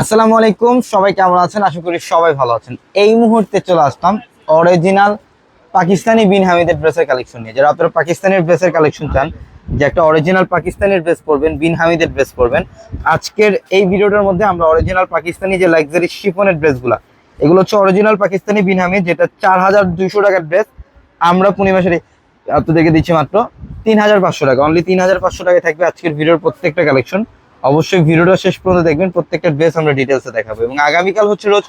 আসসালামু আলাইকুম, সবাই কেমন আছেন? আশা করি সবাই ভালো আছেন। এই মুহূর্তে চলে আসলাম অরিজিনাল পাকিস্তানি বিন হামিদের ড্রেসের কালেকশন নিয়ে। যারা আপনারা পাকিস্তানের ড্রেসের কালেকশন চান, যে একটা অরিজিনাল পাকিস্তানের ড্রেস পরবেন, বিন হামিদের ড্রেস পরবেন, আজকের এই ভিডিওটার মধ্যে আমরা অরিজিনাল পাকিস্তানি যে লাক্সারি শিফনের ড্রেসগুলা এগুলো হচ্ছে অরিজিনাল পাকিস্তানি বিন হামিদ, যেটা চার হাজার দুইশো টাকার ড্রেস আমরা পূর্ণিমাসের আপনাদেরকে দিচ্ছি মাত্র তিন হাজার পাঁচশো টাকা অনলি তিন হাজার পাঁচশো টাকায় থাকবে আজকের ভিডিওর প্রত্যেকটা কালেকশন অবশ্যই ভিডিওটা শেষ পর্যন্ত দেখবেন, প্রত্যেকটা ড্রেস আমরা ডিটেলসে দেখাবো। এবং আগামীকাল হচ্ছে রোজ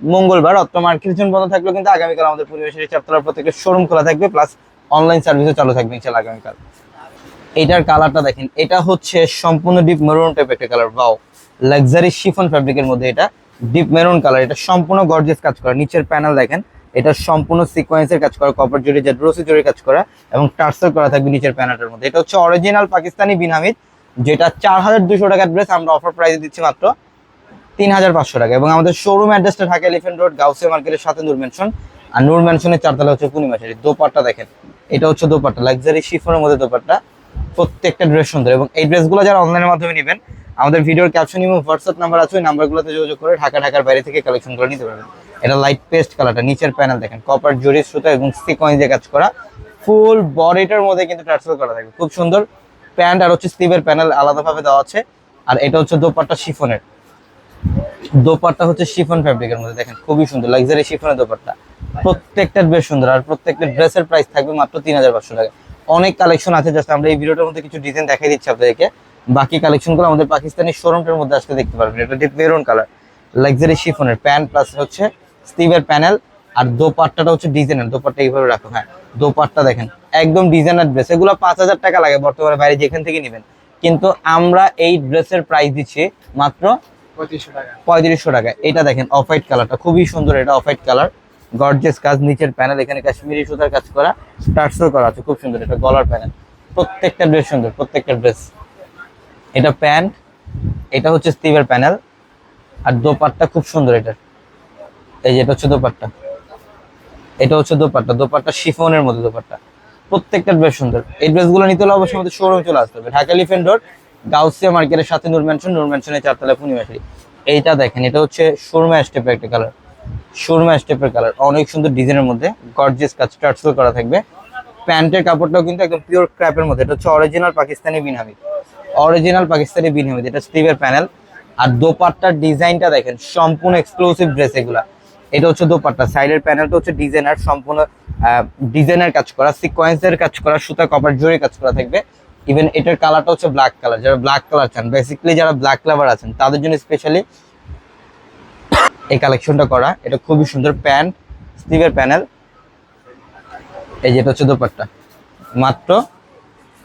মঙ্গলবার, অত্র মার্কেট জোন বন্ধ থাকলেও কিন্তু আগামীকাল আমাদের পরিবেশের চারতলার প্রত্যেকটা শোরুম খোলা থাকবে প্লাস অনলাইন সার্ভিসও চালু থাকবে ইনশাল্লাহ আগামীকাল। এটার কালারটা দেখেন, এটা হচ্ছে সম্পূর্ণ ডিপ মেরুন টাইপ একটা কালার বাও লাক্সারি শিফন ফ্যাব্রিকের মধ্যে এটা ডিপ মেরুন কালার এটা সম্পূর্ণ গর্জেস কাজ করা। নিচের প্যানেল দেখেন, এটা সম্পূর্ণ সিকোয়েন্সের কাজ করা কপার জুড়ি জেড্রোসি জুড়ে কাজ করা এবং টার্সেল করা থাকবে নিচের প্যানেলটার মধ্যে। এটা হচ্ছে অরিজিনাল পাকিস্তানি বিনামিদ যেটা চার হাজার দুশো টাকার ড্রেস আমরা অফার প্রাইসে দিচ্ছি মাত্র তিন হাজার পাঁচশো টাকা। এবং আমাদের শোরুম অ্যাড্রেসটা ঢাকা এলিফেন্ট রোড গাউসিয়া মার্কেটের সাথে নূর ম্যানশন আর নূর ম্যানশনের চারতলা হচ্ছে পূর্ণিমাশারি দোপাট্টা দেখেন, এটা হচ্ছে দোপাট্টা লাক্সারি শিফনের মধ্যে দোপাট্টা। প্রত্যেকটা ড্রেস সুন্দর। এবং এই ড্রেসগুলো যারা অনলাইনের মাধ্যমে নেবেন, আমাদের ভিডিওর ক্যাপশন এবং হোয়াটসঅ্যাপ নাম্বার আছে, ওই নাম্বারগুলোতে যোগাযোগ করে ঢাকা, ঢাকার বাইরে থেকে কালেকশন করে নিতে পারবেন। এটা লাইট পেস্ট কালারটা নিচের প্যানেল দেখেন কপার জরি সুতা এবং সিকোয়েন্স দিয়ে কাজ করা। ফুল বডিটার মধ্যে কিন্তু টার্সেল করা থাকবে। খুব সুন্দর। প্যান্ট আর হচ্ছে স্লিভের প্যানেল আলাদাভাবে দেওয়া আছে। আর এটা হচ্ছে দোপাট্টা শিফনের। দোপাট্টা হচ্ছে শিফন ফ্যাব্রিকের মধ্যে, দেখেন, খুবই সুন্দর লাক্সারি শিফনের দোপাট্টা। প্রত্যেকটা বেশ সুন্দর, আর প্রত্যেকটা ড্রেসের প্রাইস থাকবে মাত্র তিন হাজার পাঁচশো টাকা। অনেক কালেকশন আছে জাস্ট আমরা এই ভিডিওটার মধ্যে কিছু ডিজাইন দেখাই দিচ্ছি আপনাদেরকে। বাকি কালেকশনগুলো আমাদের পাকিস্তানি শোরুমটার মধ্যে আজকে দেখতে পারবেন। এটা ডিপ মেরুন কালার লাক্সারি শিফনের, প্যান্ট প্লাস হচ্ছে স্টিভের প্যানেল আর দোপাট্টাটা হচ্ছে ডিজাইনার দোপাট্টা এইভাবে রাখো হ্যাঁ। দোপাট্টা দেখেন একদম ডিজাইনার ড্রেস এগুলো পাঁচ হাজার টাকা লাগে বর্তমানে বাইরে যেখান থেকে নেবেন। কিন্তু আমরা এই ড্রেসের প্রাইস দিচ্ছি মাত্র পঁয়ত্রিশশো টাকা। এটা দেখেন অফ হোয়াইট কালারটা খুবই সুন্দর এটা অফ হোয়াইট কালার গর্জেস কাজ নিচের প্যানেল এখানে কাশ্মীরি সুতার কাজ করা টার্সেল করা আছে খুব সুন্দর এটা গলার প্যানেল প্রত্যেকটা ড্রেস সুন্দর প্রত্যেকটা ড্রেস এটা প্যান্ট এটা হচ্ছে স্টিভের প্যানেল আর দোপাট্টা খুব সুন্দর এটা। এই যে এটা হচ্ছে দোপাট্টা। এটা হচ্ছে দোপাট্টা। দোপাট্টা শিফনের মধ্যে দোপাট্টা। প্রত্যেকটা ড্রেস সুন্দর। এই ড্রেসগুলো নিতে হলে অবশ্যই আমাদের শোরুমে চলে আসতে হবে। ঢাকা এলিফেন্ট রোড গাউসিয়া মার্কেটের সাথে নূর ম্যানশন নূর ম্যানশনের চারতলা পূর্ণিমাশারি এইটা দেখেন, এটা হচ্ছে সুরমা স্টেপের একটা কালার সুরমা স্টেপের কালার অনেক সুন্দর ডিজাইনের মধ্যে। গর্জিয়াস কাজ টার্সেল করা থাকবে। প্যান্টের কাপড়টাও কিন্তু একদম পিওর ক্র্যাপের মধ্যে। এটা হচ্ছে অরিজিনাল পাকিস্তানি বিনহামিদ অরিজিনাল পাকিস্তানি বিনহামিদ এটা স্টিভের প্যানেল আর দোপাট্টার ডিজাইনটা দেখেন, সম্পূর্ণ এক্সক্লুসিভ ড্রেস এগুলা। এটা হচ্ছে দোপাট্টা সাইডের প্যানেলটা হচ্ছে ডিজাইনার সম্পূর্ণ ডিজাইনার কাজ করা সিকোয়েন্সের কাজ করা, সুতা কপার জোরে কাজ করা থাকবে। ইভেন এটার কালারটা হচ্ছে ব্ল্যাক কালার যারা ব্ল্যাক কালার চান বেসিক্যালি যারা ব্ল্যাক লাভার আছেন, তাদের জন্য স্পেশালি এই কালেকশনটা করা। এটা খুবই সুন্দর প্যান্ট স্টিভের প্যানেল এই যেটা হচ্ছে দোপাট্টা। মাত্র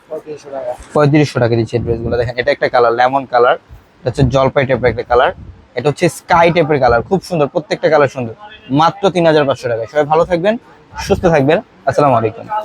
পঁয়ত্রিশশো টাকা। পঁয়ত্রিশশো টাকা দিচ্ছে ড্রেসগুলো দেখেন, এটা একটা কালার লেমন কালার এটা হচ্ছে জলপাই টাইপের একটা কালার এটা হচ্ছে স্কাই টাইপের কালার খুব সুন্দর, প্রত্যেকটা কালার সুন্দর। মাত্র তিন হাজার পাঁচশো টাকায়। সবাই ভালো থাকবেন, সুস্থ থাকবেন। আসসালামু আলাইকুম।